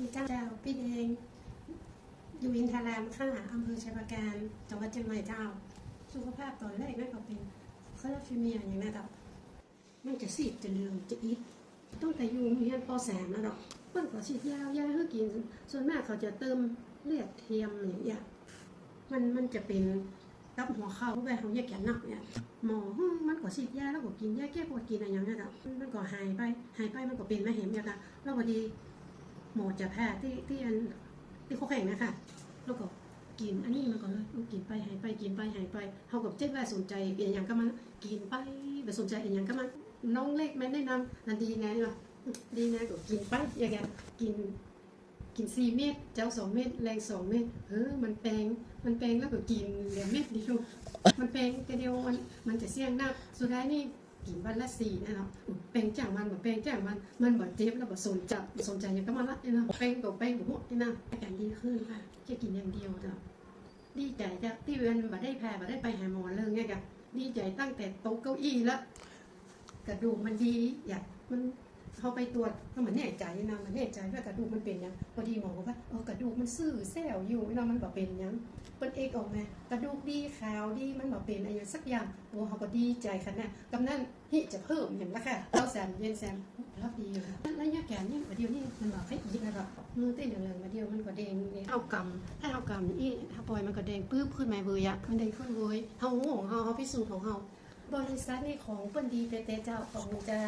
พี่แดงอยู่อินทารามค่ะอำเภอชัยปราการจังหวัดเชียงใหม่เจ้า สุขภาพตอนแรกนั่นก็เป็นคอลาฟิเมียอย่างนั้นดอกมันจะสีดจะเหลืองจะอิดต้องแต่อยู่โรงเรียนป .3 นะดอกเปิ้นก็ฉีดยาวยาให้กิน ส่วนมากเขาจะเติมเลือดเทียมอย่างเงี้ยมันมันจะเป็นกับหัวเข่าไปเขาแยกแกนนักเนี่ยหมอมันก็ฉีดยาแล้วก็กินยาแก้ปวดกินอะไรอย่างเงี้ยดอกมันก็หายไปหายไปมันก็เป็นม่เห็นอย่างเงี้ยแล้วพอดี หมอจะแพทย์ที่ที่อันที่เขาแข่งนะคะแล้วก็กินอันนี้มันก็เลยกินไปหายไปกินไปหายไปเขากับเจ๊ว่าสนใจเอียอย่างก็มันกินไปไปสนใจเอียอย่างก็มันน้องเล็กไม่แนะนำนันดีไงเนะดีไงก็กินไปอย่างเงี้ยกินกินสี่เม็ดเจ้าสองเม็ดแรงสองเม็ดเออมันแปลงมันแปลงแล้วก็กินเหลือเม็ดเดียวมันแปลงแต่เดียวมันมันจะเสี่ยงนักสุดท้ายนี่ กินวันละสี่นะเนาะแปลงจ้างมันแบบแปลงจ้างมันมันบ่เจ็บแล้วบ่สนใจสนใจอย่างก็มาละเนาะแปลงกับแปลงกับหมดนี่นะอาการดีขึ้นค่ะจะกินอย่างเดียวเนาะดีใจจ้ะที่เวนบ่ได้แพ้บ่ได้ไปหาหมอเลยไงกะดีใจตั้งแต่โต๊ะเก้าอี้แล้วกระดูกมันดีอยากมันเขาไปตรวจก็เหมือนแน่ใจนะมันแน่ใจว่ากระดูกมันเป็นหยังพอดีหมอบอกว่าเออกระดูก มันซื่อแซวอยู่เนาะมันบอกเป็นยังเป็นเอกออกมากระดูกดีขาวดีมันบอกเป็นอะไรสักอย่างโอ้เขาก็ดีใจขนาดกำนั้นฮิจะเพิ่มอย่างละค่ะเราแซมเย็นแซมรับดีอยู่ค่ะแล้วยาแก่นี่ประเดียวนี้มันบอกให้อีกนะครับมือเต้นเหลืองมาเดียวมันก็แดงเนี่ยเอากำถ้าเอากำนี่ถ้าปล่อยมันก็แดงปื้บขึ้นมาเบยอะมันแดงขึ้นเบยเฮาของเฮาเฮาพิสูจน์ของเฮาบริษัทนี่ของเปิ้นดีแต่แต่เจ้าของเจ้า